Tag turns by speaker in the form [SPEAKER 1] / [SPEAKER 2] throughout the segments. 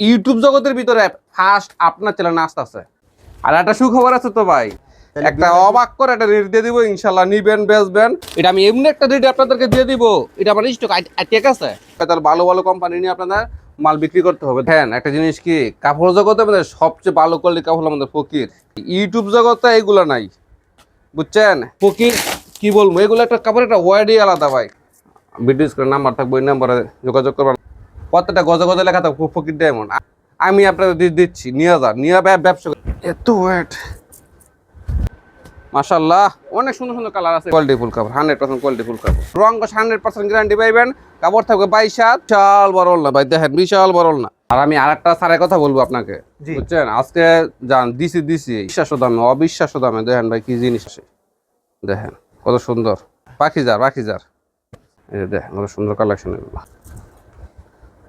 [SPEAKER 1] YouTube জগতের ভিতরে first আপনার চ্যানেল আসতেছে আর একটা সুখবর আছে তো ভাই একটা অবাক করে একটা রেট দিয়ে দিব ইনশাল্লাহ নিবেন বেচবেন। এটা আমি এমনি একটা রেট আপনাদেরকে দিয়ে দিব এটা আমার স্টক ঠিক আছে? তাহলে ভালো ভালো কোম্পানি নিয়ে আপনাদের মাল বিক্রি করতে হবে। হ্যাঁ একটা জিনিস কি কাপড় জগতে আমাদের সবচেয়ে ভালো কোয়ালিটি কাপড় আমাদের ফকির। ইউটিউব জগতে এগুলো নাই বুঝছেন? ফকির কি বলব এগুলো একটা কাপড় একটা ওয়ার্ডই আলাদা ভাই। ভিডিও স্ক্রিন নাম্বার থাকবে ওই নাম্বারে যোগাযোগ করবেন। কতটা গজে গজে লেখা থাকবে ফকির ডায়মন্ড। আমি আপনাদের দিচ্ছি নিয়ে যান নিয়ে ব্যবসা এত ওয়েট মাশাল্লাহ অনেক সুন্দর সুন্দর কালার আছে। কোয়ালিটি ফুল কাপড় হান্ড্রেড পার্সেন্ট কোয়ালিটি ফুল কাপড় রং হান্ড্রেড পার্সেন্ট গ্যারান্টি পাইবেন কাপড় থাকবে বাইশ বিশাল বড়ল না ভাই দেখেন বিশাল বড়ল না আর আমি আর একটা সারের কথা বলব আপনাকে। বুঝছেন? আজকে যান দিছি দিছি বিশ্বাস দামে অবিশ্বাস্য দামে দেখেন ভাই কি জিনিস আছে দেখেন কত সুন্দর। পাখি যার পাখি যার এই দেখেন কত সুন্দর কালেকশন এগুলো।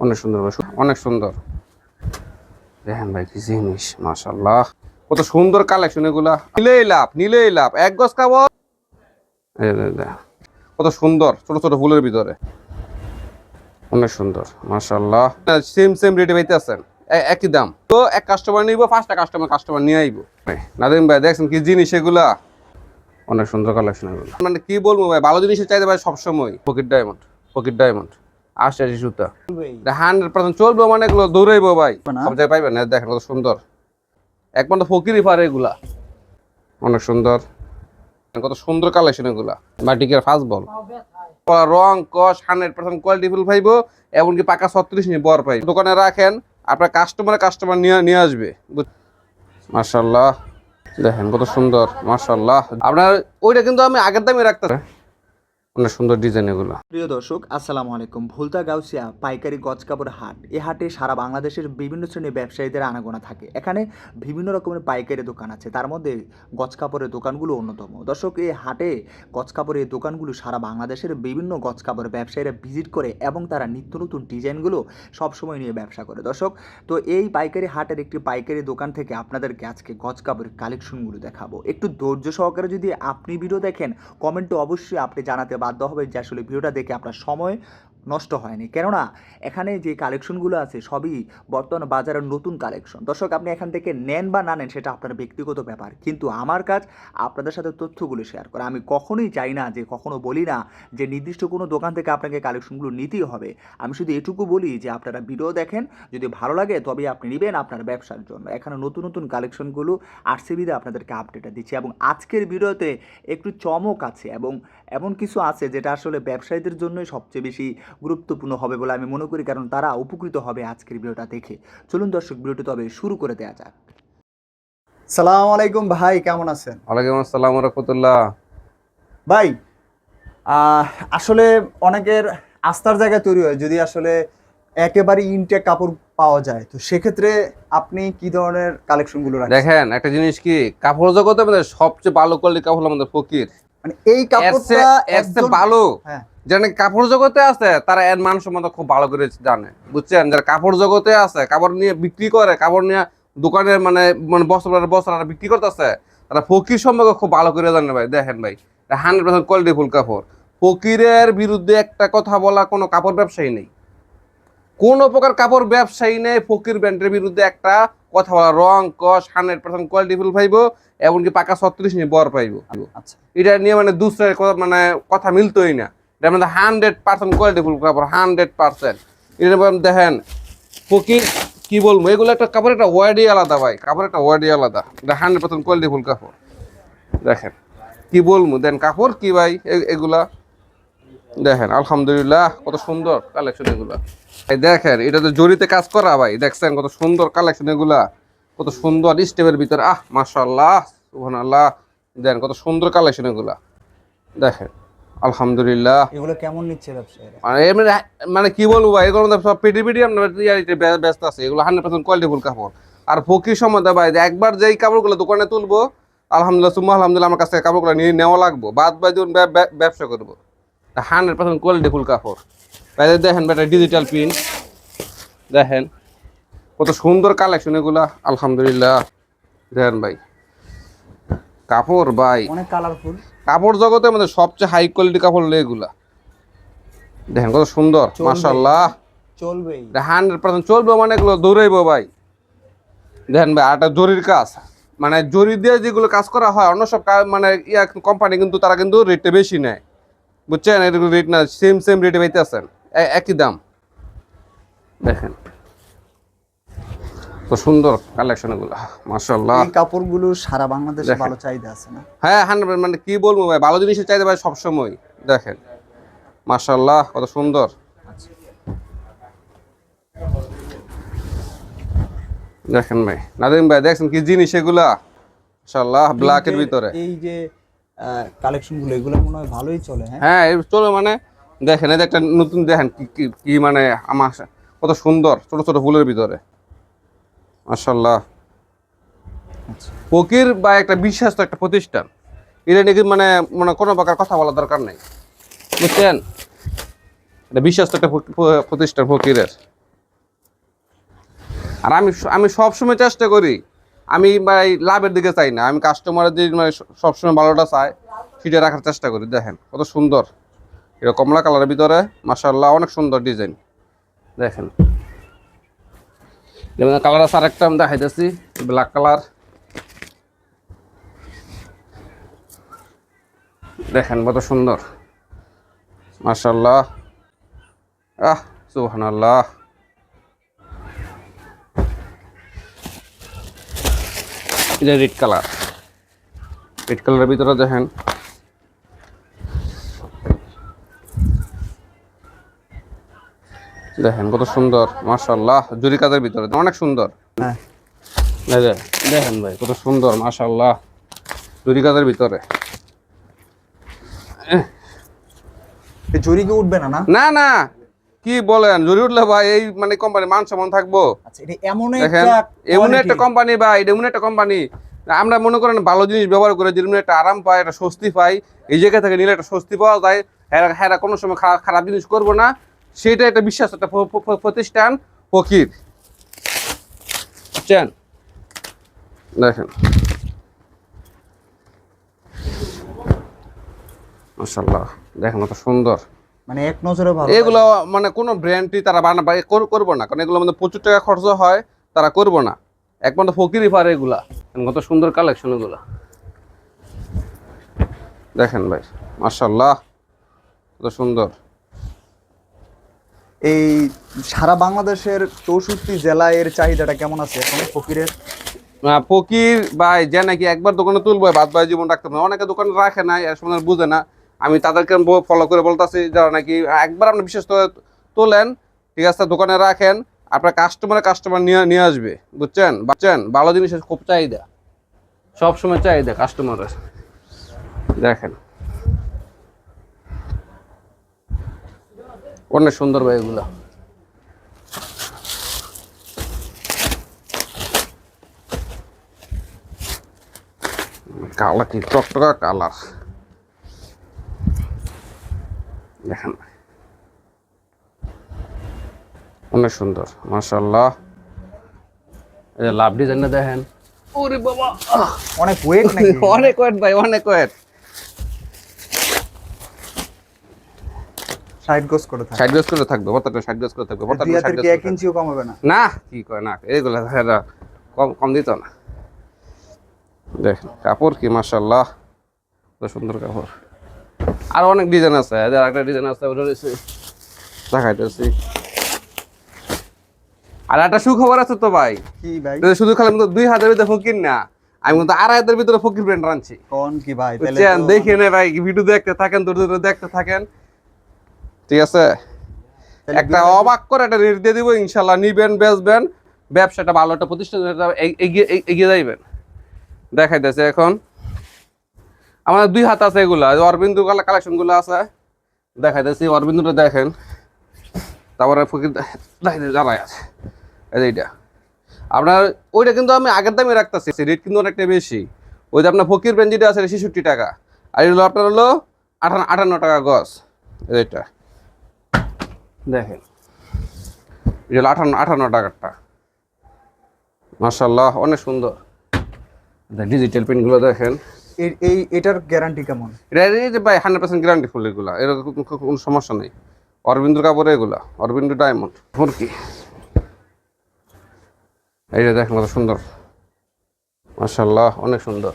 [SPEAKER 1] অনেক সুন্দর অনেক সুন্দর। দেখেন ভাই, কি জিনিস, মাশাল্লাহ। কত সুন্দর কালেকশন এগুলা। নিলেই লাভ নিলেই লাভ। এক গজ কাপড় কত সুন্দর, ছোট ছোট ফুলের ভিতরে। অনেক সুন্দর, মাশাল্লাহ। সেম সেম রেটে পাইতে আছেন। একই দাম। তো এক কাস্টমার নিব পাঁচটা কাস্টমার কাস্টমার নিয়ে আইব। নাদিম ভাই, দেখছেন কি জিনিস এগুলা? অনেক সুন্দর কালেকশন এগুলো। মানে কি বলব ভাই, ভালো জিনিসের চাইতে ভাই সবসময় পকেট ডায়মন্ড পকেট ডায়মন্ড আশি আশি সুতা হান্ড্রেড পার্সেন্ট চলবে মানে এগুলো দৌড়াইবো ভাই। সব জায়গায় পাইবেন না দেখেন কত সুন্দর। একমাত্র ফকিরই পারে এগুলা। অনেক সুন্দর। কত সুন্দর কালেকশন এগুলা। বাটিকের ফার্স্ট বল রং কস হান্ড্রেড পার্সেন্ট কোয়ালিটি ফুল পাইবো এমনকি পাকা ছত্রিশ নিয়ে বর পাই দোকানে রাখেন আপনার কাস্টমার কাস্টমার নিয়ে নিয়ে আসবে। মার্শাল্লাহ দেখেন কত সুন্দর মার্শাল্লাহ আপনার ওইটা কিন্তু আমি আগের দামে রাখতে অনেক সুন্দর ডিজাইন এগুলো।
[SPEAKER 2] প্রিয় দর্শক, আসসালামু আলাইকুম। ভুলতা গাউসিয়া পাইকারি গজ হাট। এই হাটে সারা বাংলাদেশের বিভিন্ন শ্রেণির ব্যবসায়ীদের আনাগোনা থাকে। এখানে বিভিন্ন রকমের পাইকারি দোকান আছে। তার মধ্যে গজ কাপড়ের দোকানগুলো অন্যতম। দর্শক এই হাটে গজ কাপড়ের দোকানগুলো সারা বাংলাদেশের বিভিন্ন গজ ব্যবসায়ীরা ভিজিট করে এবং তারা নিত্য নতুন ডিজাইনগুলো সবসময় নিয়ে ব্যবসা করে। দর্শক, তো এই পাইকারি হাটের একটি পাইকারি দোকান থেকে আপনাদেরকে আজকে গজ কাপড়ের কালেকশনগুলো দেখাবো। একটু ধৈর্য সহকারে যদি আপনি ভিডিও দেখেন কমেন্টে অবশ্যই আপনি জানাতে বাধ্য হবে যে আসলে ভিডিওটা দেখে আপনার সময় নষ্ট হয়নি। কেননা, এখানে যে কালেকশনগুলো আছে, সবই বর্তমান বাজারের নতুন কালেকশন দর্শক, আপনি এখান থেকে নেন বা না নেন, সেটা আপনার ব্যক্তিগত ব্যাপার। কিন্তু আমার কাজ আপনাদের সাথে তথ্যগুলো শেয়ার করা। আমি কখনোই চাই না যে, কখনো বলি না যে, নির্দিষ্ট কোনো দোকান থেকে আপনাকে কালেকশনগুলো নিতেই হবে। আমি শুধু এটুকু বলি যে, আপনারা ভিডিও দেখেন, যদি ভালো লাগে তবে আপনি নেবেন আপনার ব্যবসার জন্য। এখানে নতুন নতুন কালেকশনগুলো আরসিবিতে আপনাদেরকে আপডেট দিচ্ছি। এবং আজকের ভিডিওতে একটু চমক আছে এবং এমন কিছু আছে যেটা আসলে ব্যবসায়ীদের জন্যই সবচেয়ে বেশি গুরুত্বপূর্ণ হবে বলে আমি মনে করি কারণ তারা উপকৃত হবে আজকের ভিডিওটা দেখে। চলুন দর্শক ভিডিওটি তবে শুরু করে দেওয়া যাক। সালাম আলাইকুম ভাই কেমন আছেন?
[SPEAKER 1] ওয়ালাইকুম আসসালাম রহমতুল্লাহ।
[SPEAKER 2] ভাই আসলে অনেকের আস্থার জায়গা তৈরি হয় যদি আসলে একেবারে ইনটেক কাপড় পাওয়া যায়। তো সেক্ষেত্রে আপনি কি ধরনের কালেকশনগুলো রাখেন
[SPEAKER 1] দেখেন একটা জিনিস কি কাপড় জগতে আমাদের সবচেয়ে ভালো কোয়ালিটি কাপড় আমাদের ফকির।
[SPEAKER 2] মানে এই কাপড়টা একজন-
[SPEAKER 1] ভালো।
[SPEAKER 2] হ্যাঁ।
[SPEAKER 1] যারা কাপড় জগতে আছে তারা এর মান সম্বন্ধে খুব ভালো করে জানে। বুঝছেন? যারা কাপড় জগতে আছে কাপড় নিয়ে বিক্রি করে কাপড় নিয়ে দোকানে মানে মানে বস্ত্র বস্ত্র বিক্রি করতেছে তারা ফকির সম্পর্কে খুব ভালো করে জানে ভাই। দেখেন ভাই হান্ড্রেড পার্সেন্ট কোয়ালিটি ফুল কাপড়। ফকিরের বিরুদ্ধে একটা কথা বলা কোনো কাপড় ব্যবসায়ী নেই। কোন প্রকার কাপড় ব্যবসায়ী নেই ফকির ব্র্যান্ডের বিরুদ্ধে একটা কথা বলা রং কস হান্ড্রেড পার্সেন্ট কোয়ালিটি ফুল পাইবো এমনকি পাকা ছত্রিশ নিয়ে বর পাইবো।
[SPEAKER 2] আচ্ছা।
[SPEAKER 1] এটা নিয়ে মানে দুসরের কথা- মানে কথা মিলতোই না। এটা মানে হান্ড্রেড পার্সেন্ট কোয়ালিটি ফুল কাপড় হান্ড্রেড পার্সেন্ট। এটা দেখেন ফকির কি বলব এগুলো একটা কাপড় একটা ওয়ার্ডই আলাদা ভাই কাপড় একটা ওয়ার্ডই আলাদা। এটা হান্ড্রেড পার্সেন্ট কোয়ালিটি ফুল কাপড়। দেখেন কি বলব দেন কাপড় কি ভাই এগুলা? দেখেন আলহামদুলিল্লাহ কত সুন্দর কালেকশন এগুলা। দেখেন এটা তো জরিতে কাজ করা ভাই। দেখছেন কত সুন্দর কালেকশন এগুলা কত সুন্দর স্টেপের ভিতরে। আহ মাশাল্লাহ সুবহানাল্লাহ। দেন কত সুন্দর কালেকশন এগুলা। দেখেন আলহামদুলিল্লাহ।
[SPEAKER 2] এগুলো কেমন নিচ্ছে ব্যবসায়ীরা?
[SPEAKER 1] মানে মানে কি বলব ভাই এগুলো সব পেটি পেটি আপনার ব্যস্ত আছে। এগুলো হান্ড্রেড পার্সেন্ট কোয়ালিটিফুল কাপড়। আর ফকির সম্বন্ধে ভাই একবার যেই কাপড়গুলো দোকানে তুলবো আলহামদুলিল্লাহ সুম্মা আলহামদুলিল্লাহ আমার কাছ থেকে কাপড়গুলো নিয়ে নেওয়া লাগবো। বাদ ব্যবসা করব। হান্ড্রেড পার্সেন্ট কোয়ালিটিফুল কাপড়। ভাই দেখেন বেটা ডিজিটাল প্রিন্ট দেখেন কত সুন্দর কালেকশন এগুলা। আলহামদুলিল্লাহ। দেখেন ভাই কাপড় ভাই।
[SPEAKER 2] অনেক কালারফুল
[SPEAKER 1] কাপড় জগতে আমাদের সবচেয়ে হাই কোয়ালিটি কাপড় এগুলা। দেখেন কত সুন্দর
[SPEAKER 2] চলবে।
[SPEAKER 1] মাশাল্লাহ
[SPEAKER 3] চলবেই।
[SPEAKER 1] হান্ড্রেড পার্সেন্ট চলবে মানে এগুলো দৌড়াইবো ভাই। দেখেন ভাই আটা জরির কাজ। মানে জরি দিয়ে যেগুলো কাজ করা হয় অন্য সব মানে ইয়া কোম্পানি কিন্তু তারা কিন্তু রেটটা বেশি নেয়। বুঝছেন? এগুলো রেট না সেম সেম রেটে পাইতে আছেন এ- একই দাম। দেখেন। তো সুন্দর কালেকশন এগুলো। মার্শাল্লাহ
[SPEAKER 3] এই কাপড়গুলো সারা বাংলাদেশে। ভালো চাহিদা আছে না?
[SPEAKER 1] হ্যাঁ হান্ড্রেড মানে কি বলব ভাই? ভালো জিনিসের চাইতে ভাই সবসময়। দেখেন। কত সুন্দর। দেখেন ভাই। নাদিম ভাই দেখছেন কি জিনিস এগুলা? মাশাল্লাহ ব্ল্যাকের
[SPEAKER 3] Printed
[SPEAKER 1] ভিতরে।
[SPEAKER 3] এই যে কালেকশনগুলো এগুলো মনে হয় ভালোই চলে হ্যাঁ?
[SPEAKER 1] হ্যাঁ চলো মানে দেখেন, এই একটা নতুন দেখেন কি মানে আমার কত সুন্দর, ছোট ছোট ফুলের ভিতরে। মাশাল্লাহ
[SPEAKER 3] আচ্ছা
[SPEAKER 1] ফকির বা একটা বিশ্বাস্ত একটা প্রতিষ্ঠান, এটা নাকি মানে মানে কোনো প্রকার কথা বলার দরকার নেই। বুঝছেন? এটা বিশ্বাস্ত একটা ফ- ফ- প্রতিষ্ঠান ফকিরের। আর আমি আমি সবসময় চেষ্টা করি, আমি ভাই লাভের দিকে চাই না, আমি কাস্টমারের যে মানে সবসময় ভালোটা চাই, সেটা রাখার চেষ্টা করি, দেখেন, কত সুন্দর। এটা কমলা কালারের ভিতরে মাসাল্লাহ অনেক সুন্দর ডিজাইন। দেখেন। যেমন কালার আছে আরেকটা, আমি দেখাইতেছি, ব্ল্যাক কালার। দেখেন কত সুন্দর। মাশাল্লাহ আহ, সুবহানাল্লাহ। এটা রেড কালার। রেড কালারের ভিতরে দেখেন দেখেন কত সুন্দর মাশাল্লাহ জুরি কাজের ভিতরে অনেক সুন্দর।
[SPEAKER 3] হ্যাঁ।
[SPEAKER 1] দেখেন ভাই কত সুন্দর মাশাল্লাহ জুরি কাজের ভিতরে
[SPEAKER 3] এই কি উঠবে না না?
[SPEAKER 1] না না কি বলেন জরি উঠলে ভাই এই মানে কোম্পানি মান সম্মান থাকব।
[SPEAKER 3] আচ্ছা এমন
[SPEAKER 1] দেখেন
[SPEAKER 3] একটা
[SPEAKER 1] এমন একটা কোম্পানি বা এটা এমন একটা কোম্পানি আমরা মনে করেন ভালো জিনিস ব্যবহার করে যেমন একটা আরাম পাই একটা স্বস্তি পাই এই জায়গা থেকে নিলে একটা স্বস্তি পাওয়া যায়। হ্যাঁ হ্যাঁ কোনো সময় খারাপ জিনিস করব না। সেটা একটা বিশ্বাস একটা প্রতিষ্ঠান ফকির। বুঝছেন? দেখেন। মাশাল্লাহ দেখেন কত সুন্দর।
[SPEAKER 3] মানে এক নজরে ভালো।
[SPEAKER 1] এগুলো মানে কোনো ব্র্যান্ডই তারা বানাবে করব না কারণ এগুলো মধ্যে প্রচুর টাকা খরচ হয় তারা করব না। একমাত্র ফকিরই পারে এগুলা। কত সুন্দর কালেকশন এগুলা। দেখেন ভাই কত সুন্দর।
[SPEAKER 3] এই সারা বাংলাদেশের চৌষট্টি জেলায় এর চাহিদাটা কেমন আছে এখন ফকিরের?
[SPEAKER 1] ফকির ভাই, যে নাকি একবার দোকানে তুলবো বাদ ভাই জীবন রাখতে পারে অনেকে দোকানে রাখে না এর সময় বুঝে না। আমি তাদেরকে ফলো করে বলতেছি, যারা নাকি একবার আপনি বিশেষ করে তোলেন, ঠিক আছে, দোকানে রাখেন, আপনার কাস্টমার কাস্টমার নিয়ে নিয়ে আসবে, বুঝছেন? বুঝছেন? ভালো জিনিসের খুব চাহিদা। সব সময় চাহিদা কাস্টমারের দেখেন। অনেক সুন্দর ভাই এগুলো। কালার কি টকটকা কালার? দেখেন। অনেক সুন্দর মাশাল্লাহ এই লাভ ডিজাইনটা দেখেন। ওরে বাবা।
[SPEAKER 3] অনেক ওয়েট
[SPEAKER 1] অনেক ওয়েট ভাই অনেক ওয়েট
[SPEAKER 3] করে থাকে
[SPEAKER 1] ষাট গজ করে থাকবে গজ করে থাকবে
[SPEAKER 3] দুই
[SPEAKER 1] প্রত্যেকটা ষাট
[SPEAKER 3] হাতের
[SPEAKER 1] গজ
[SPEAKER 3] কি
[SPEAKER 1] করে
[SPEAKER 3] এক ইঞ্চিও কম হবে না
[SPEAKER 1] না কি কয় না এইগুলো কম কম দিত না। দেখেন কাপড় কি মাশাল্লাহ কত সুন্দর কাপড়। আর অনেক ডিজাইন আছে এদের একটা ডিজাইন আছে ওটা রয়েছে দেখাইতেছি। আর একটা সুখবর আছে তো ভাই।
[SPEAKER 3] কি ভাই?
[SPEAKER 1] শুধু খালি কিন্তু দুই হাতের ভিতরে ফকির না আমি কিন্তু আড়াই হাতের ভিতরে ফকির ব্র্যান্ড রানছি
[SPEAKER 3] কোন কি ভাই তাহলে
[SPEAKER 1] বুঝছেন? দেখে নে ভাই ভিডিও দেখতে থাকেন দূর দূর দেখতে থাকেন। ঠিক আছে? একটা অবাক করে একটা রেট দিয়ে দিব ইনশাল্লাহ নিবেন বেচবেন ব্যবসাটা ভালো একটা প্রতিষ্ঠান এগিয়ে যাইবেন। দেখাইতেছে এখন। আমাদের দুই হাত আছে এগুলা অরবিন্দু কালেকশনগুলো আছে। দেখাইতেছি অরবিন্দুটা দেখেন। তারপরে ফকির দেখাইতে জানাই আছে। এইটা। আপনার ওইটা কিন্তু আমি আগের দামে রাখতেছি রেট কিন্তু অনেকটা বেশি। ওই যে আপনার ফকির ব্রেঞ্জ যেটা আছে ছেষট্টি টাকা। আর এগুলো আপনার হলো আঠান্ন আটান্ন টাকা গজ। এইটা। দেখেন। হলো আঠান্ন আঠান্ন টাকারটা মার্শাল্লাহ অনেক সুন্দর। ডিজিটাল পেনগুলো দেখেন।
[SPEAKER 3] এই- এই এটার গ্যারান্টি কেমন?
[SPEAKER 1] এই যে ভাই হান্ড্রেড পার্সেন্ট গ্যারান্টি ফুল এগুলো। এরকম কোনো সমস্যা নেই। অরবিন্দুর কাপড় এগুলা। অরবিন্দু ডায়মন্ড ফুরকি এই যে দেখেন কত সুন্দর। মাশাল্লাহ অনেক সুন্দর।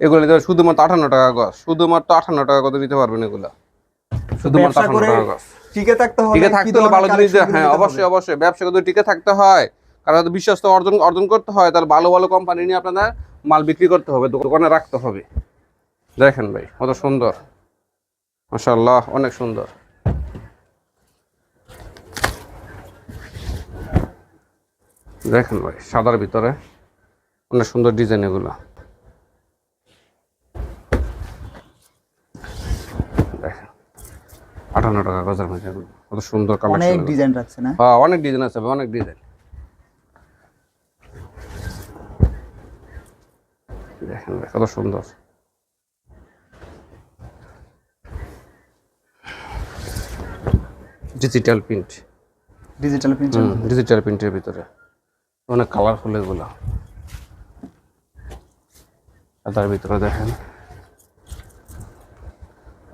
[SPEAKER 1] এগুলো নিতে শুধুমাত্র আঠান্ন টাকা গছ শুধুমাত্র আঠান্ন টাকা কত দিতে পারবেন এগুলা। শুধুমাত্র আঠান্ন টাকা গছ
[SPEAKER 3] টিকে থাকতে হলে
[SPEAKER 1] টিকে থাকতে হলে ভালো জিনিস হ্যাঁ অবশ্যই অবশ্যই। ব্যবসা কিন্তু টিকে থাকতে হয় কারণ যদি বিশ্বাস তো অর্জন অর্জন করতে হয় তাহলে ভালো ভালো কোম্পানি নিয়ে আপনাদের মাল বিক্রি করতে হবে দোকানে রাখতে হবে। দেখেন ভাই কত সুন্দর। মাশাআল্লাহ অনেক সুন্দর। দেখেন ভাই সাদার ভিতরে। অনেক সুন্দর ডিজাইন এগুলো। আটান্ন টাকা গজার এগুলো। কত সুন্দর
[SPEAKER 3] অনেক ডিজাইন রাখছে না?
[SPEAKER 1] হ্যাঁ অনেক ডিজাইন আছে অনেক ডিজাইন দেখেন কত সুন্দর। Digital print
[SPEAKER 3] digital print
[SPEAKER 1] digital প্রিন্টের ভিতরে। অনেক কালারফুল এগুলো। তার ভিতরে দেখেন।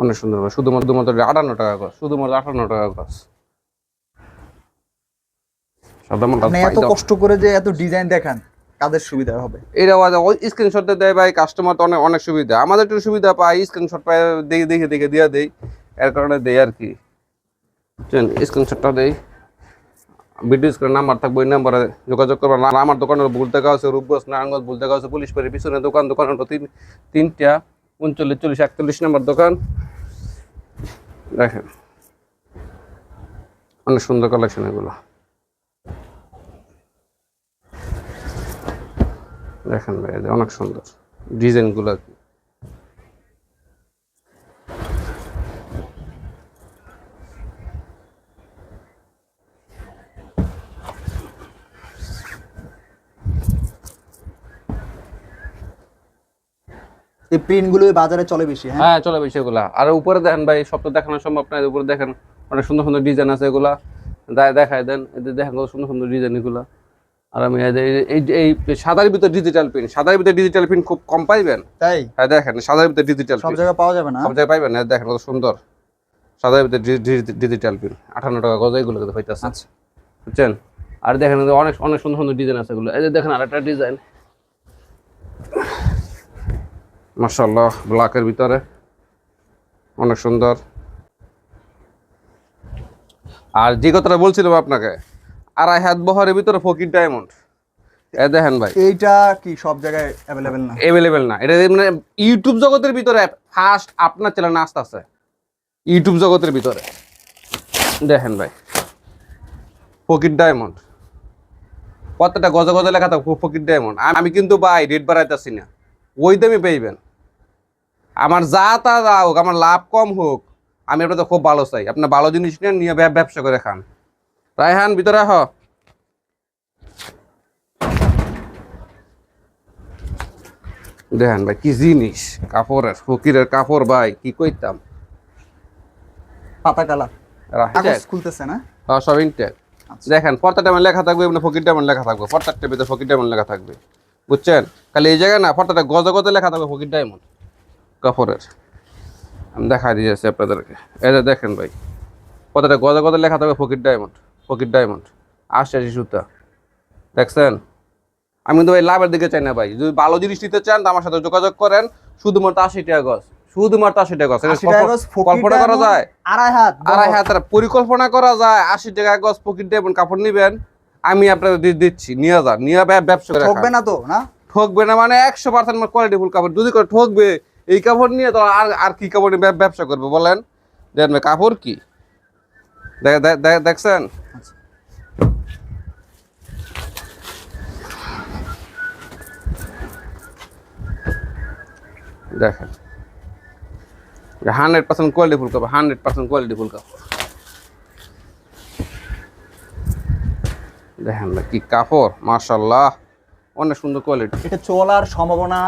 [SPEAKER 1] অনেক সুন্দর ভাই, শুধুমাত্র শুধুমাত্র আটান্ন টাকা গছ শুধুমাত্র আটান্ন টাকা গছ সাধারণ
[SPEAKER 3] এত কষ্ট করে যে এত ডিজাইন দেখান কাদের সুবিধা হবে?
[SPEAKER 1] এটা স্ক্রিনশট দেয় ভাই কাস্টমার তো অনেক অনেক সুবিধা। আমাদের একটু সুবিধা পাই স্ক্রিনশট পাই দেখে দেখে দেখে দিয়ে দেই। এর কারণে দেই আর কি। বুঝছেন স্ক্রিনশটটা দেই। ভিডিও স্ক্রিন নাম্বার থাকবে ওই নাম্বারে যোগাযোগ করবেন। আমার দোকানের ভুল দেখা আছে রূপগঞ্জ নারায়ণগঞ্জ ভুল দেখা আছে পুলিশ পাড়ির পিছনে দোকান দোকানের তিন তিনটা। উনচল্লিশ, চল্লিশ, একচল্লিশ নম্বর দোকান। দেখেন, অনেক সুন্দর কালেকশন এগুলো। দেখেন ভাই, অনেক সুন্দর। ডিজাইনগুলো
[SPEAKER 3] এই প্রিন্টগুলো বাজারে চলে বেশি হ্যাঁ?
[SPEAKER 1] হ্যাঁ চলে বেশি এগুলা। আর উপরে দেখেন ভাই সব তো দেখানো সম্ভব না উপরে দেখেন অনেক সুন্দর সুন্দর ডিজাইন আছে এগুলা। দেখায় দেন এদের দেখেন কত সুন্দর সুন্দর ডিজাইন এগুলা। আর আমি এই এই সাদার ভিতরে ডিজিটাল প্রিন্ট সাদার ভিতরে ডিজিটাল প্রিন্ট খুব কম পাইবেন?
[SPEAKER 3] তাই?
[SPEAKER 1] হ্যাঁ দেখেন সাদার ভিতরে ডিজিটাল
[SPEAKER 3] সব জায়গায় পাওয়া যাবে না?
[SPEAKER 1] সব জায়গায় পাইবেন এই দেখেন কত সুন্দর। সাদার ভিতরে ডিজিটাল প্রিন্ট আঠান্ন টাকা গজ এগুলো কিন্তু হইতেছে।
[SPEAKER 3] আচ্ছা।
[SPEAKER 1] বুঝছেন? আর দেখেন অনেক অনেক সুন্দর সুন্দর ডিজাইন আছে এগুলো। এই দেখেন আরেকটা ডিজাইন মার্শাল্লাহ ব্ল্যাকের ভিতরে। অনেক সুন্দর। আর যে কথাটা বলছিলাম আপনাকে আড়াই হাত বহরের ভিতরে ফকির ডায়মন্ড এ দেখেন ভাই।
[SPEAKER 3] এইটা কি সব জায়গায় অ্যাভেলেবেল না?
[SPEAKER 1] অ্যাভেলেবেল না। এটা মানে ইউটিউব জগতের ভিতরে ফার্স্ট আপনার চ্যানেল আসতে আছে। ইউটিউব জগতের ভিতরে। দেখেন ভাই। ফকির ডায়মন্ড কতটা গজা গজা লেখা ফকির ডায়মন্ড আমি কিন্তু ভাই রেট বাড়াইতেছি না। ওই দামে পেইবেন। আমার যা তা যা হোক আমার লাভ কম হোক আমি আপনাদের খুব ভালো চাই। আপনার ভালো জিনিস নিয়ে নিয়ে ব্যবসা করে খান। রায়হান ভিতরে হ দেখেন ভাই কি জিনিস কাপড়ের ফকিরের কাপড় ভাই কি কইতাম?
[SPEAKER 3] পাতা
[SPEAKER 1] রাখি
[SPEAKER 3] খুলতেছে না?
[SPEAKER 1] হ্যাঁ, সব ইনটেক।
[SPEAKER 3] আচ্ছা।
[SPEAKER 1] দেখেন পর্দাটা আমার লেখা থাকবে মানে ফকির ডায়মন্ড লেখা থাকবে পর্দারটার ভিতরে ফকির ডায়মন্ড লেখা থাকবে। বুঝছেন? খালি এই জায়গায় না পর্দাটা গজে গজে লেখা থাকবে ফকির ডায়মন্ড। কাপড়ের। আমি দেখা দিয়েছি আপনাদেরকে। এই যে দেখেন ভাই পর্দাটা গজে গজে লেখা থাকবে ফকির ডায়মন্ড ফকির ডায়মন্ড আশি সুতা দেখছেন? আমি কিন্তু ভাই লাভের দিকে চাই না ভাই। যদি ভালো জিনিস নিতে চান তো আমার সাথে যোগাযোগ করেন। শুধুমাত্র আশি টাকা গজ শুধুমাত্র আশি টাকা গজ। এটা
[SPEAKER 3] 80 টাকা গজ, ফকির
[SPEAKER 1] কল্পনা করা যায়?
[SPEAKER 3] আড়াই হাত
[SPEAKER 1] আড়াই
[SPEAKER 3] বড়।
[SPEAKER 1] পরিকল্পনা করা যায়। আশি টাকা গজ পকেট দেবেন কাপড় নিবেন। আমি আপনাদের দিচ্ছি। নিয়ে যান। নিয়ে ব্যবসা করে
[SPEAKER 3] ঠকবে না তো না?
[SPEAKER 1] ঠকবে না মানে একশো পার্সেন্ট কোয়ালিটি ফুল কাপড়। যদি করে ঠকবে এই কাপড় নিয়ে তো আর আর কি কাপড় নিয়ে ব্যবসা করবে বলেন? ভাই, কাপড় কি? দেখ- দেখ- দেখ- দেখছেন? দেখেন। হান্ড্রেড পার্সেন্ট কোয়ালিটি ফুল কাপড় হান্ড্রেড পার্সেন্ট কোয়ালিটি ফুল কাপড়। দেখেন কি কাপড় মার্শাল্লাহ অনেক সুন্দর কোয়ালিটি।
[SPEAKER 3] এটা চলার সম্ভাবনা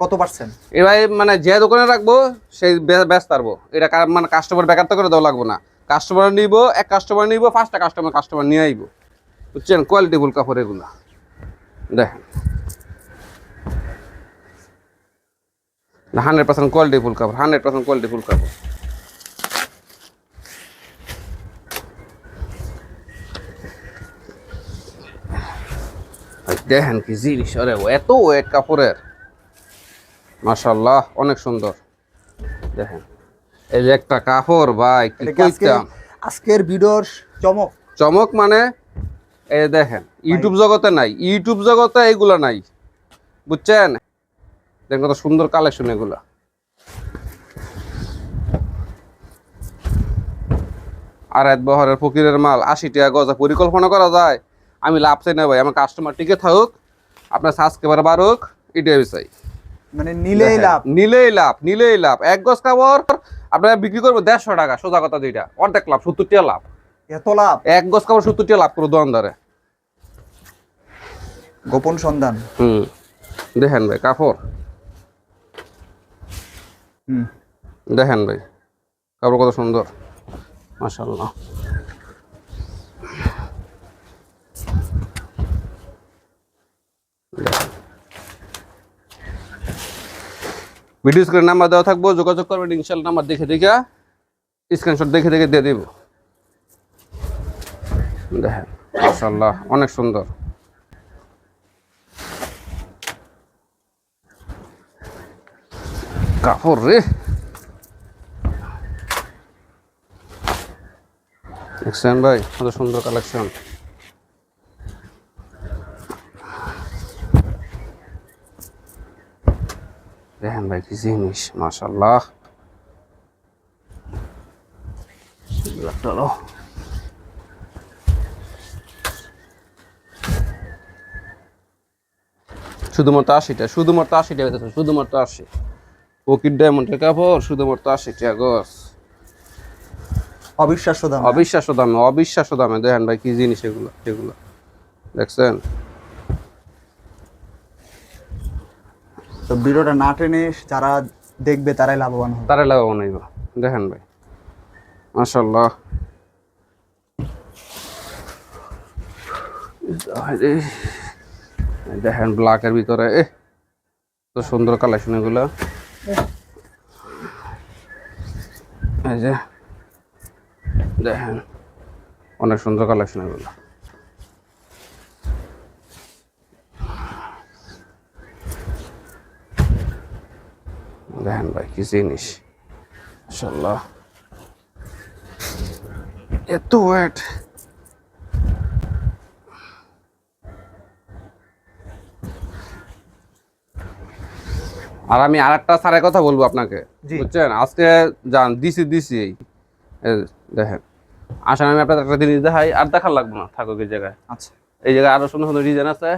[SPEAKER 3] কত পার্সেন্ট
[SPEAKER 1] এ ভাই মানে যে দোকানে রাখব, সেই ব্যস্ত পারব এটা মানে কাস্টমার বেকার তো করে দেওয়া লাগবো না। কাস্টমার নিব, এক কাস্টমার নিব, পাঁচটা কাস্টমার কাস্টমার নিয়ে আইব। বুঝছেন? কোয়ালিটি ফুল কাপড় এগুলো। দেখেন। হান্ড্রেড পার্সেন্ট কোয়ালিটি ফুল কাপড় হান্ড্রেড পার্সেন্ট কোয়ালিটি ফুল কাপড়। দেখেন কি জিনিস আরে এত ওয়েট কাপড়ের। মাশাল্লাহ অনেক সুন্দর। দেখেন এই যে একটা কাপড় ভাই
[SPEAKER 3] আজকের ভিডিওর চমক?
[SPEAKER 1] চমক মানে এই দেখেন ইউটিউব জগতে নাই ইউটিউব জগতে এইগুলো নাই বুঝছেন? দেখেন কত সুন্দর কালেকশন এগুলা। আর এক বহরের ফকিরের মাল আশি টাকা গজা পরিকল্পনা করা যায়। আমি লাভ চাই না ভাই আমার কাস্টমার টিকে থাকুক আপনার সাবস্ক্রাইবার বাড়ুক এটাই চাই।
[SPEAKER 3] মানে নিলেই লাভ।
[SPEAKER 1] নিলেই লাভ নিলেই লাভ। এক গজ কাপড় আপনারা বিক্রি করব দেড়শো টাকা সোজা কথা দুইটা অর্ধেক লাভ সত্তর টাকা লাভ।
[SPEAKER 3] এত লাভ?
[SPEAKER 1] এক গজ কাপড় সত্তর টাকা লাভ করো দোকানদারে।
[SPEAKER 3] গোপন সন্ধান।
[SPEAKER 1] হুম দেখেন ভাই কাপড়।
[SPEAKER 3] হুম।
[SPEAKER 1] দেখেন ভাই কাপড় কত সুন্দর। মাশাল্লাহ ভিডিও স্ক্রিন নাম্বার দেওয়া থাকব, যোগাযোগ করবেন ইনশাল নাম্বার দেখে দেখে স্ক্রিনশট দেখে দেখে দিয়ে দিব। দেখেন মাশাল্লাহ অনেক সুন্দর। কাপড় রে। ভাই, কত সুন্দর কালেকশন দেখেন ভাই কি জিনিস মাশাল্লাহ চলো। শুধুমাত্র আশিটা শুধুমাত্র আশিটা বেঁচেছে শুধুমাত্র আশি। ওকির ডায়মন্ডের কাপড় শুধুমাত্র আশি টাকা গছ।
[SPEAKER 3] অবিশ্বাস্য দাম।
[SPEAKER 1] অবিশ্বাস্য দামে অবিশ্বাস্য দামে। দেখেন ভাই কি জিনিস এগুলো এগুলো। দেখছেন?
[SPEAKER 3] তো ভিডিওটা না টেনে যারা দেখবে তারাই লাভবান হবে।
[SPEAKER 1] তারে লাগাবো নাইব দেখেন ভাই। মাশাল্লাহ দেখেন ব্ল্যাকের ভিতরে তো সুন্দর কালেকশন এগুলো। এই যে, দেখেন, অনেক সুন্দর কালেকশন এগুলো। দেখেন ভাই কি জিনিস। মাশাল্লাহ এত ওয়েট আর আমি আর একটা স্যারের কথা বলব আপনাকে বুঝছেন? আজকে যান দিছি দিছি দেখেন। আসেন আমি আপনাদের একটা জিনিস দেখাই আর দেখার লাগবো না থাকুক এই জায়গায়।
[SPEAKER 3] আচ্ছা।
[SPEAKER 1] এই জায়গায় আরও সুন্দর সুন্দর ডিজাইন আছে।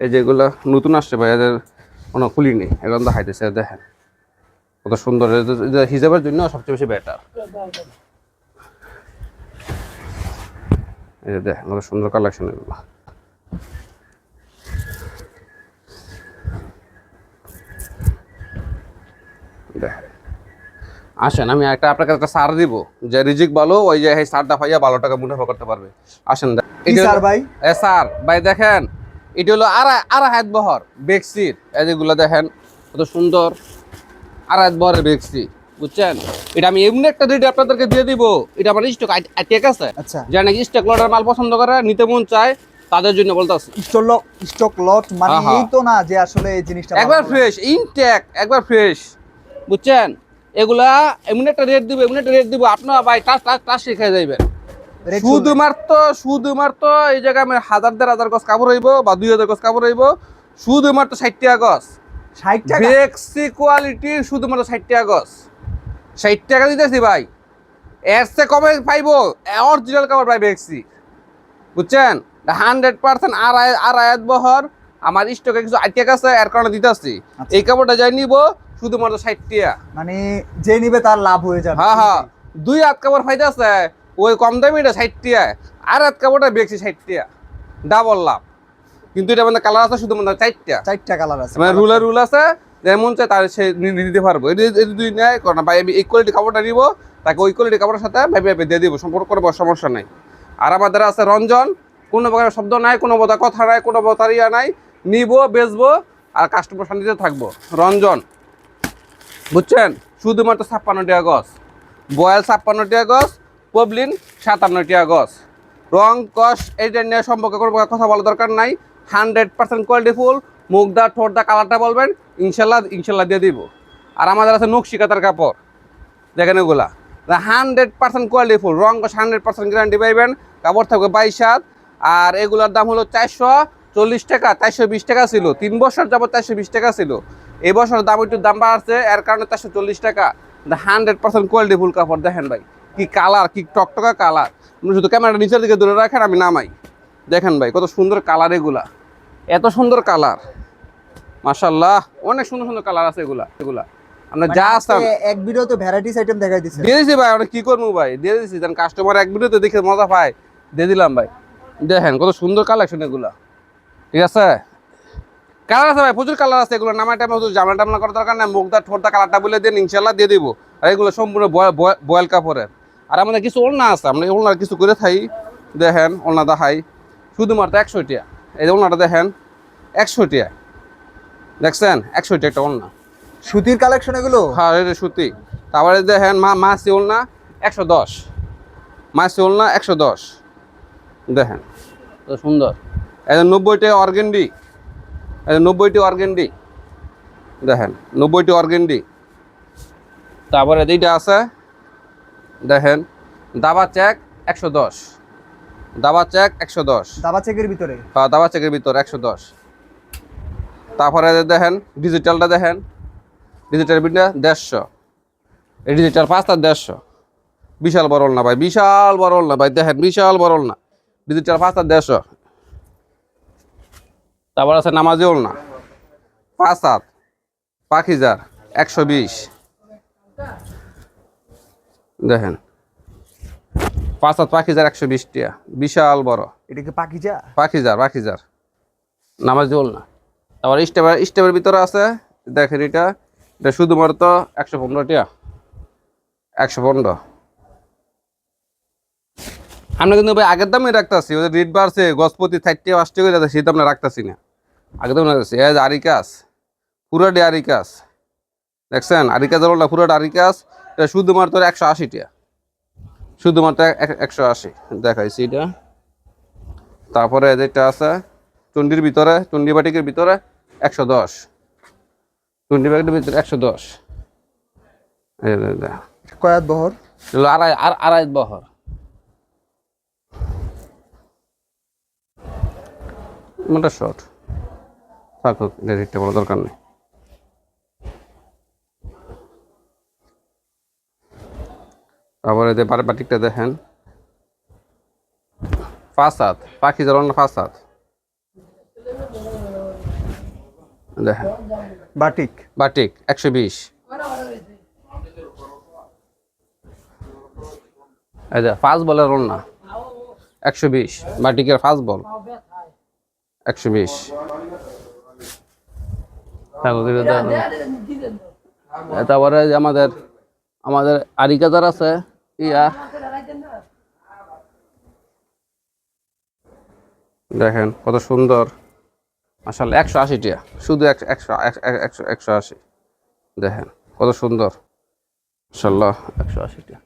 [SPEAKER 1] এই যেগুলো নতুন আসছে ভাই এদের কোনো খুলিনি এখন দেখাইতেছে দেখেন। কত সুন্দর। হিসাবের জন্য সবচেয়ে বেশি বেটার এই যে দেখেন কত সুন্দর কালেকশন এগুলো। আসেন আমি একটা আপনাকে একটা সার দিব যে রিজিক ভালো ওই যে এই সারটা পাইয়া ভালো টাকা মুনাফা করতে পারবে। আসেন
[SPEAKER 3] স্যার ভাই?
[SPEAKER 1] এ স্যার ভাই দেখেন এটা হলো আড়াই আড়াই হাত বহর বেক্সির। এই যেগুলো দেখেন কত সুন্দর। আড়াই হাত বহরের বেক্সি বুঝছেন? এটা আমি এমনি একটা রেট আপনাদেরকে দিয়ে দিব। এটা আমার স্টক ঠিক আছে।
[SPEAKER 3] আচ্ছা।
[SPEAKER 1] যারা নাকি স্টক লটার মাল পছন্দ করে নিতে মন চায় তাদের জন্য বলতেছি।
[SPEAKER 3] স্টক স্টক লট মানে এই তো না যে আসলে এই জিনিসটা
[SPEAKER 1] একবার ফ্রেশ ইনটেক একবার ফ্রেশ বুঝছেন? এগুলা এমনি একটা রেট দিব এমনি একটা রেট দিব। আপনার ভাই টাস টাচ টাস শিখে যাইবেন। শুধুমাত্র শুধুমাত্র এই জায়গায় আমি হাজার দেড় হাজার গছ কাপড় হইব বা দুই হাজার গছ কাপড় হইব শুধুমাত্র ষাট টাকা গছ
[SPEAKER 3] ষাট টাকা?
[SPEAKER 1] বেক্সি কোয়ালিটির শুধুমাত্র ষাট টাকা গছ ষাট টাকা দিতেছি ভাই। এর চেয়ে কমে পাইব। অরিজিনাল কাপড় পাই বেক্সি বুঝছেন? হান্ড্রেড পার্সেন্ট আড়াই আড়াইয়াত বহর। আমার স্টকে কিছু আইটেক আছে এর কারণে দিতেছি।
[SPEAKER 3] আচ্ছা।
[SPEAKER 1] এই কাপড়টা যাই নিব শুধুমাত্র ষাট টাকা।
[SPEAKER 3] মানে যে নিবে তার লাভ হয়ে যাবে।
[SPEAKER 1] হ্যাঁ হ্যাঁ। দুই হাত কাপড় ফাইতেছে ওই কম দামি এটা ষাট টাকা আর হাত কাপড়টা বেশি ষাট টাকা। ডাবল লাভ। কিন্তু এটা মানে কালার আছে শুধু মানে চারটা।
[SPEAKER 3] চারটা কালার আছে।
[SPEAKER 1] মানে রুলার রুল আছে যেমন চাই তার সে নিতে পারব। এটা দুই নেয় না ভাই আমি এই কোয়ালিটি কাপড়টা নিব তাকে ওই কোয়ালিটি কাপড়ের সাথে ভাইবে ভাইবে দিয়ে দিব সম্পর্ক করব সমস্যা নাই। আর আমাদের আছে রঞ্জন কোনো প্রকার শব্দ নাই কোনো বোধা কথা নাই কোনো বোধা ইয়া নাই নিব বেচবো আর কাস্টমার শান্তিতে থাকব। রঞ্জন বুঝছেন? শুধুমাত্র ছাপ্পান্ন টাকা গছ বয়েল ছাপ্পান্ন টাকা গছ পবলিন সাতান্ন টাকা গছ রং কস এইটা নিয়ে সম্পর্কে কোনো প্রকার কথা বলার দরকার নাই। হান্ড্রেড পার্সেন্ট কোয়ালিটি ফুল মুখদা ঠোঁটদা কালারটা বলবেন, ইনশাল্লাহ ইনশাল্লাহ দিয়ে দিব। আর আমাদের আছে নকশি কাতার কাপড়। দেখেন এগুলা হান্ড্রেড পার্সেন্ট কোয়ালিটি ফুল রঙ হান্ড্রেড পার্সেন্ট গ্যারান্টি পাইবেন, কাপড় থাকবে বাইশ হাত। আর এগুলার দাম হলো চারশো চল্লিশ টাকা, চারশো বিশ টাকা ছিল। তিন বছর যাবত চারশো বিশ টাকা ছিল। এই বছর দাম একটু দাম বাড়ছে, এর কারণে চারশো চল্লিশ টাকা। হান্ড্রেড পার্সেন্ট কোয়ালিটি ফুল কাপড়, দেখেন ভাই। কি কালার কি টকটকা কালার শুধু ক্যামেরাটা নিচের দিকে দূরে রাখেন, আমি নামাই। দেখেন ভাই কত সুন্দর কালার এগুলা। এত সুন্দর কালার মাশাল্লাহ অনেক সুন্দর সুন্দর কালার আছে এগুলা এগুলা। আমরা যা
[SPEAKER 3] মানে
[SPEAKER 1] আসাম
[SPEAKER 3] আজকে এক ভিডিওতে ভ্যারাইটিস আইটেম দেখাই দিছে।
[SPEAKER 1] দিয়ে দিছি ভাই আমরা কি করব ভাই? দিয়ে দিছি কারণ কাস্টমার এক ভিডিওতে দেখে মজা পায়। দিয়ে দিলাম ভাই। দেখেন কত সুন্দর কালেকশন এগুলা। ঠিক আছে? কালার আছে ভাই প্রচুর কালার আছে এগুলো। নামা টাইমে শুধু জামলা টামলা করার দরকার নাই। মুখদা ঠোঁটদা কালারটা বলে দিন ইনশাল্লাহ দিয়ে দিব। আর এগুলো সম্পূর্ণ বয়েল কাপড়ের। আর আমাদের কিছু ওলনা আছে আমরা ওলনার কিছু করে থাই। দেখেন ওলনা দেখাই শুধুমাত্র একশো টিয়া এই যে ওলনাটা দেখেন একশো টিয়া দেখছেন? একশো টিয়া একটা ওলনা
[SPEAKER 3] সুতির কালেকশন এগুলো?
[SPEAKER 1] হ্যাঁ এটা সুতি। তারপরে দেখেন মা মাছ শিউল না একশো দশ। মাছ শিউল না একশো দশ। দেখেন তো সুন্দর। এই নব্বইটি অর্গেন্ডি। এই যে নব্বইটি অর্গেন্ডি। দেখেন নব্বইটি অর্গেন্ডি। তারপরে এইটা আছে। দেখেন দাবা চেক একশো দশ। দাবা চেক একশো দশ।
[SPEAKER 3] দাবা চেকের ভিতরে?
[SPEAKER 1] হ্যাঁ দাবা চেকের ভিতর একশো দশ। তারপরে দেখেন ডিজিটালটা দেখেন ডিজিটাল বিলটা দেড়শো। এই ডিজিটাল পাঁচটা দেড়শো। বিশাল বড়ল না ভাই বিশাল বড়ল না ভাই দেখেন বিশাল বড়ল না ডিজিটাল পাঁচটা দেড়শো। তারপর আছে নামাজিউল না পাঁচ সাত পাখিজার একশো বিশ। দেখেন। পাঁচ সাত পাখিজার একশো বিশ টিয়া। বিশাল বড়।
[SPEAKER 3] এটা কি পাখিজা?
[SPEAKER 1] পাখিজার পাখিজার। নামাজ জল না। তারপর স্টেপের স্টেপের ভিতরে আছে দেখেন এটা। এটা শুধুমাত্র একশো পনেরো টিয়া। একশো পনেরো। আমরা কিন্তু ভাই আগের দামে রাখতেছি ওদের রেট বাড়ছে গজপতি থার্টি পাঁচটি করে যাচ্ছে সেই দাম রাখতেছি না। আগের দামে রাখতেছি এ আরিকাস পুরাটি আরিকাস। দেখছেন? আরিকাস হলো না পুরাটা আরিকাস এটা শুধুমাত্র একশো আশি টিয়া। শুধুমাত্র এক- একশো আশি। দেখাইছি এটা। তারপরে যেটা আছে চন্ডির ভিতরে চন্ডি বাটিকের ভিতরে একশো দশ। চন্ডি বাটিকের ভিতরে একশো দশ।
[SPEAKER 3] কয়াত বহর?
[SPEAKER 1] আড়াই আর আড়াই বহর। মোটা শর্ট। থাকুক বড় দরকার নেই। তারপরে যে বাটিকটা দেখেন। ফাসাদ পাখি জ্বালানো ফাসাদ? দেখেন।
[SPEAKER 3] বাটিক।
[SPEAKER 1] বাটিক একশো বিশ। যে ফাস্ট বলের রোল না একশো বিশ। বাটিকের ফাস্ট বল একশো বিশ। তারপরে আমাদের আমাদের আরিকাজার আছে ইয়া। দেখেন কত সুন্দর। আসলে একশো আশি টিয়া। শুধু একশো একশো একশো আশি। দেখেন কত সুন্দর। মাসাল্লাহ একশো আশি টিয়া।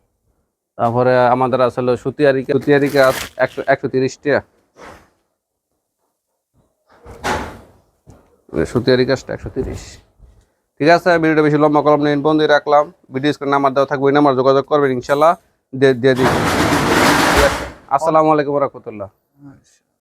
[SPEAKER 1] তারপরে আমাদের আসলে সুতিয়ারিকা সুতিয়ারিকা একশো একশো তিরিশ টিয়া। সুতিয়ারি কাজটা একশো তিরিশ। ঠিক আছে, ভিডিওটা বেশি লম্বা কলম নেই বন্ধু রাখলাম। ভিডিও স্ক্রিন নাম্বার দেওয়া থাকবে, ওই নাম্বার যোগাযোগ করবেন, ইনশাল্লাহ। দিয়ে দিয়ে আছে, আসসালামু আলাইকুম রহমতুল্লাহ।